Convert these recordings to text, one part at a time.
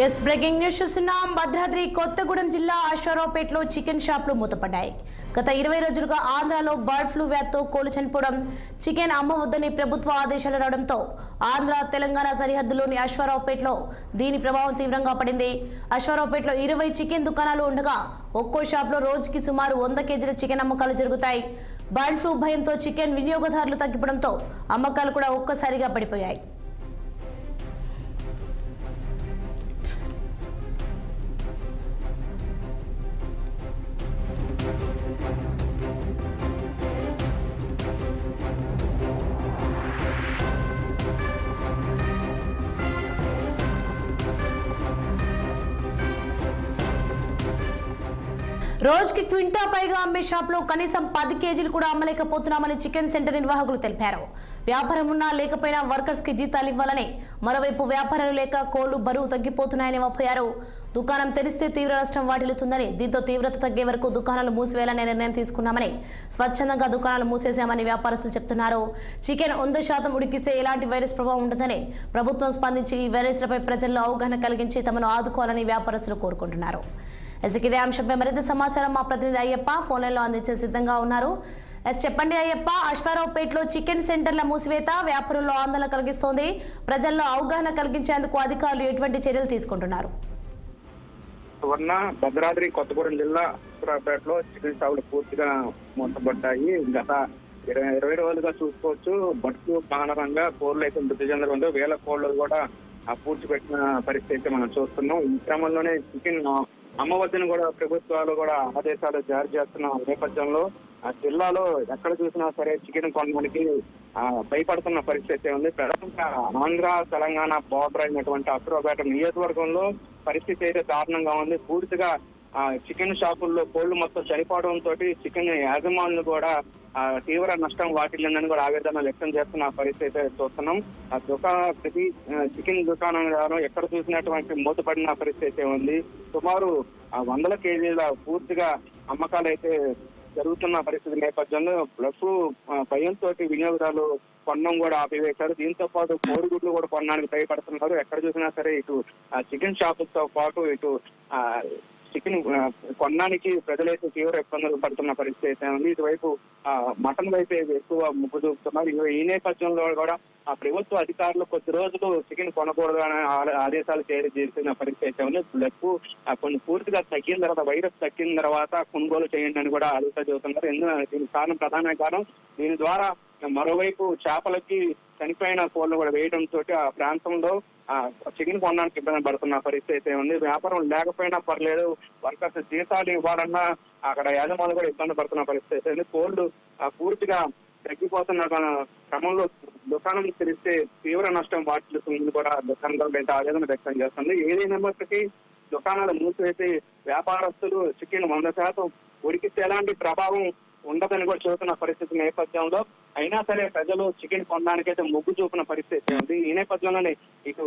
Yes breaking news చూస్తున్నాం. భద్రాద్రి కొత్తగూడెం జిల్లా అశ్వారావుపేటలో chicken షాపులు మూతపడ్డాయి. గత ఇరవై రోజులుగా ఆంధ్రాలో బర్డ్ ఫ్లూ వ్యాధితో కోలు చనిపోవడం చికెన్ అమ్మవద్దని ప్రభుత్వ ఆదేశాలు రావడంతో ఆంధ్ర తెలంగాణ సరిహద్దులోని అశ్వారావుపేటలో దీని ప్రభావం తీవ్రంగా పడింది. అశ్వారావుపేటలో ఇరవై చికెన్ దుకాణాలు ఉండగా ఒక్కో షాప్లో రోజుకి సుమారు వంద కేజీల చికెన్ అమ్మకాలు జరుగుతాయి. బర్డ్ ఫ్లూ భయంతో చికెన్ వినియోగదారులు తగ్గిపోవడంతో అమ్మకాలు కూడా ఒక్కసారిగా పడిపోయాయి. రోజుకి క్వింటా పైగా అమ్మే షాప్లో కనీసం పది కేజీలు కూడా అమ్మలేకపోతున్నామని చికెన్ సెంటర్ నిర్వాహకులు తెలిపారు. వ్యాపారం ఉన్నా లేకపోయినా వర్కర్స్కి జీతాలు ఇవ్వాలని మరోవైపు వ్యాపారాలు లేక కోళ్ళు బరువు తగ్గిపోతున్నాయని వాపోయారు. దుకాణం తెరిస్తే తీవ్ర నష్టం వాటిల్లుతుందని దీంతో తీవ్రత తగ్గే వరకు దుకాణాలు మూసివేయాలనే నిర్ణయం తీసుకున్నామని స్వచ్ఛందంగా దుకాణాలు మూసేశామని వ్యాపారస్తులు చెప్తున్నారు. చికెన్ వంద శాతం ఉడికిస్తే ఎలాంటి వైరస్ ప్రభావం ఉండదని ప్రభుత్వం స్పందించి ఈ వైరస్లపై ప్రజల్లో అవగాహన కలిగించి తమను ఆదుకోవాలని వ్యాపారస్తులు కోరుకుంటున్నారు. ఎస్కి ఇదే అంశంపై మరింత సమాచారం మా ప్రతినిధి అయ్యప్ప ఫోన్ అందించే సిద్ధంగా ఉన్నారు. ఎస్ చెప్పండి అయ్యప్ప అశ్వారావుపేటలో చికెన్ సెంటర్ల మూసివేత వ్యాపారుల్లో ఆందోళన కలిగిస్తోంది. ప్రజల్లో అవగాహన కలిగించేందుకు అధికారులు ఎటువంటి చర్యలు తీసుకుంటున్నారు? సువర్ణ భద్రాద్రి కొత్తగూడెం జిల్లా అశ్వారావుపేటలో చికెన్ షాపులు పూర్తిగా మూతపడ్డాయి. గత ఇరవై ఇరవై రోజులుగా చూసుకోవచ్చు. బట్టు కారణంగా కోళ్ళు అయితే మృతి చెందడంతో వేల కోళ్ళు కూడా ఆ పెట్టిన పరిస్థితి మనం చూస్తున్నాం. ఈ క్రమంలోనే చికెన్ అమ్మవద్దని కూడా ప్రభుత్వాలు కూడా ఆదేశాలు జారీ చేస్తున్న నేపథ్యంలో ఆ జిల్లాలో ఎక్కడ చూసినా సరే చికెన్ కొనడానికి భయపడుతున్న పరిస్థితి ఉంది. ప్రధానంగా ఆంధ్ర తెలంగాణ బార్డర్ అయినటువంటి అక్రోపేట నియోజకవర్గంలో పరిస్థితి అయితే దారుణంగా ఉంది. పూర్తిగా చికెన్ షాపుల్లో కోళ్ళు మొత్తం చనిపోవడంతో చికెన్ యాజమానులు కూడా ఆ, తీవ్ర నష్టం వాటిల్లిందని కూడా ఆవేదన వ్యక్తం చేస్తున్న పరిస్థితి అయితే చూస్తున్నాం. ఆ దుకాణ ప్రతి చికెన్ దుకాణం ఎక్కడ చూసినటువంటి మూతపడిన పరిస్థితి అయితే ఉంది. సుమారు వందల కేజీల పూర్తిగా అమ్మకాలు అయితే జరుగుతున్న పరిస్థితి నేపథ్యంలో ప్లస్ భయంతో వినియోగదారులు కొనడం కూడా ఆపివేశారు. దీంతో పాటు కోడిగుడ్లు కూడా కొనడానికి భయపడుతున్నారు. ఎక్కడ చూసినా సరే ఇటు చికెన్ షాపులతో పాటు ఇటు ఆ, చికెన్ కొనడానికి ప్రజలైతే తీవ్ర ఇబ్బందులు పడుతున్న పరిస్థితి అయితే ఉంది. ఇటువైపు మటన్ వైపు ఎక్కువ మొగ్గు చూపుతున్నారు. ఈ నేపథ్యంలో కూడా ఆ ప్రభుత్వ అధికారులు కొద్ది రోజులు చికెన్ కొనకూడదు అనే ఆదేశాలు చేసిన పరిస్థితి అయితే ఉంది. బ్లడ్ కొన్ని పూర్తిగా తగ్గిన తర్వాత వైరస్ తగ్గిన తర్వాత కొనుగోలు చేయండి అని కూడా ఆదేశాలు చెబుతున్నారు. ఎందుకంటే దీనికి కారణం ప్రధాన కారణం దీని ద్వారా మరోవైపు చేపలకి చనిపోయిన కోళ్ళు కూడా వేయడం తోటి ఆ ప్రాంతంలో చికెన్ కొనడానికి ఇబ్బంది పడుతున్న పరిస్థితి అయితే ఉంది. వ్యాపారం లేకపోయినా పర్లేదు. వర్కర్స్ జీతాలు ఇవ్వాలన్నా అక్కడ యాజమానులు కూడా ఇబ్బంది పడుతున్న పరిస్థితి అయితే ఉంది. కోల్డ్ ఆ, పూర్తిగా తగ్గిపోతున్న క్రమంలో దుకాణం తెరిస్తే తీవ్ర నష్టం వాటిల్లుతుంది కూడా దుకాణదారులు అయితే ఆవేదన వ్యక్తం చేస్తుంది. ఏదైనప్పటికీ దుకాణాలు మూసివేసి వ్యాపారస్తులు చికెన్ వంద శాతం ఉడికిస్తే ఎలాంటి ప్రభావం ఉండదని కూడా చూస్తున్న పరిస్థితి నేపథ్యంలో అయినా సరే ప్రజలు చికెన్ కొనడానికైతే మొగ్గు చూపిన పరిస్థితి ఉంది. ఈ నేపథ్యంలోనే ఇటు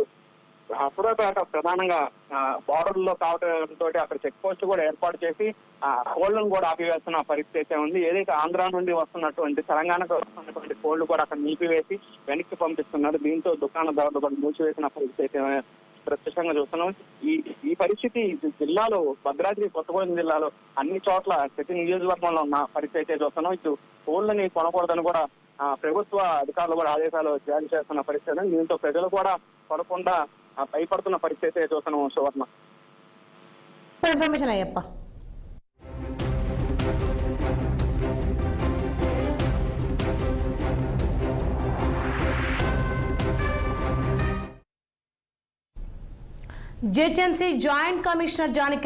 అప్పుడపేట ప్రధానంగా బార్డర్లో కావడంతో అక్కడ చెక్ పోస్ట్ కూడా ఏర్పాటు చేసి ఆ కోళ్ళను కూడా ఆపివేస్తున్న పరిస్థితి అయితే ఉంది. ఏదైతే ఆంధ్ర నుండి వస్తున్నటువంటి తెలంగాణకు వస్తున్నటువంటి కోళ్ళు కూడా అక్కడ నిలిపివేసి వెనక్కి పంపిస్తున్నారు. దీంతో దుకాణదారులు కూడా మూసివేసిన పరిస్థితి అయితే ప్రత్యక్షంగా చూస్తున్నాం. ఈ ఈ పరిస్థితి జిల్లాలో భద్రాద్రి కొత్తగూడెం జిల్లాలో అన్ని చోట్ల ప్రతి నియోజకవర్గంలో ఉన్న పరిస్థితి అయితే చూస్తున్నాం. ఇటు కోళ్ళని కొనకూడదని కూడా ప్రభుత్వ అధికారులు కూడా ఆదేశాలు జారీ చేస్తున్న పరిస్థితి దీంతో ప్రజలు కూడా కొనకుండా భయపడుతున్న పరిస్థితి చూస్తున్నాం Suvarna. Information Ayyappa. GHMC joint commissioner Janaki